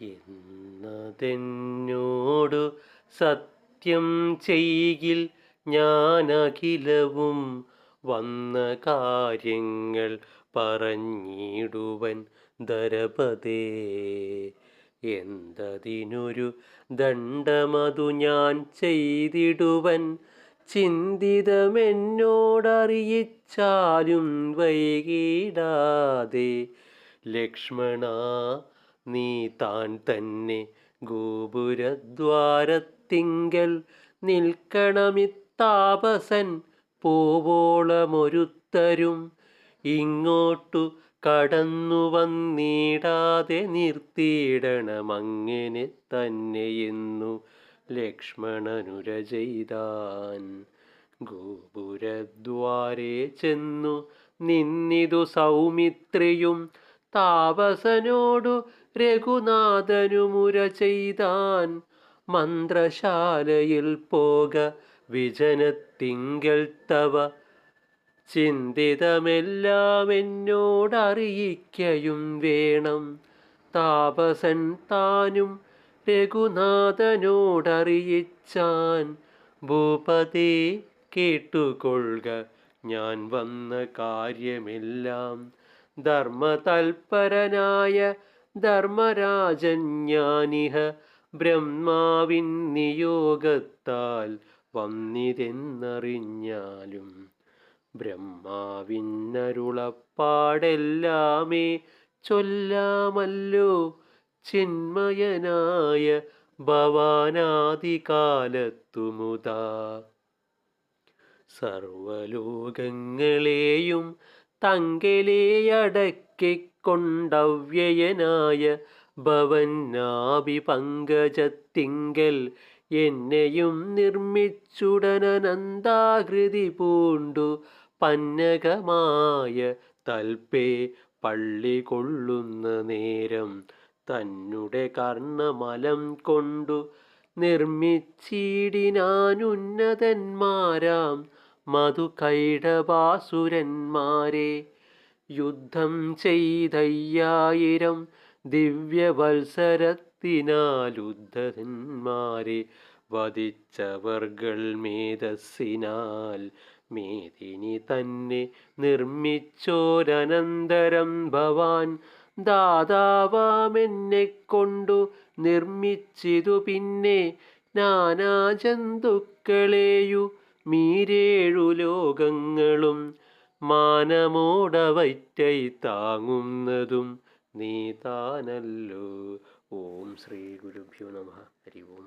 എന്നതെന്നോടു സത്യം ചെയ്യിൽ ഞാനഖിലവും വന്ന കാര്യങ്ങൾ പറഞ്ഞിടുവൻ ദരപതേ എന്തതിനൊരു ദണ്ഡമതു ഞാൻ ചെയ്തിടുവൻ? ചിന്തിതമെന്നോടറിയിച്ചാലും വൈകിടാതെ. ലക്ഷ്മണ നീ താൻ തന്നെ ഗോപുരദ്വാരത്തിങ്കൽ നിൽക്കണമിത്താപസൻ പോവോളമൊരുത്തരും. ഇങ്ങോട്ടു കടന്നു വന്നിടാതെ നിർത്തിയിടണമങ്ങനെ തന്നെയെന്നു ലക്ഷ്മണനുര ചെയ്താൻ ഗോപുരദ്വാരേ ചെന്നു നിന്നിതു സൗമിത്രിയും താപസനോടു രഘുനാഥനുമുര ചെയ്താൻ മന്ത്രശാലയിൽ പോക വിജനത്തിങ്കൽ തവ. ചിന്തിതമെല്ലാം എന്നോടറിയിക്കയും വേണം. താപസൻ താനും രഘുനാഥനോടറിയിച്ചാൻ. ഭൂപതി കേട്ടുകൊള്ളുക ഞാൻ വന്ന കാര്യമെല്ലാം ധർമ്മതൽപരനായ ധർമ്മരാജൻ ഞാനിഹ ബ്രഹ്മാവിൻ നിയോഗത്താൽ വന്നിതെന്നറിഞ്ഞാലും ബ്രഹ്മാവിന്നരുളപ്പാടെല്ലാമേ ചൊല്ലാമല്ലോ ചിന്മയനായ ഭവാനാദികാലത്തുമുതാ. സർവലോകങ്ങളെയും തങ്കലേയടക്കിക്കൊണ്ടവ്യയനായ ഭവന്നാഭി പങ്കജത്തിങ്കൽ എന്നെയും നിർമ്മിച്ചുടനനന്താകൃതി പൂണ്ടു പന്നകമായ തൽപേ പള്ളി കൊള്ളുന്ന നേരം തന്നുടെ കർണമലം കൊണ്ടു നിർമ്മിച്ചിടിനാനുന്നതന്മാരാം മധുകൈടവാസുരന്മാരെ യുദ്ധം ചെയ്തയ്യായിരം ദിവ്യവത്സരത്തിനാലുദ്ധന്മാരെ വധിച്ചവർകൾ മേധസ്സിനാൽ മേദിനി തന്നെ നിർമ്മിച്ചോരനന്തരം ഭവാൻ ദാതാവാമെന്നെ കൊണ്ടു നിർമ്മിച്ചിതു പിന്നെ നാനാജന്തുക്കളെയു മീരേഴു ലോകങ്ങളും മാനമോടവറ്റൈ താങ്ങുന്നതും നീ താനല്ലോ. ഓം ശ്രീ ഗുരുഭ്യോ നമ. ഹരി ഓം.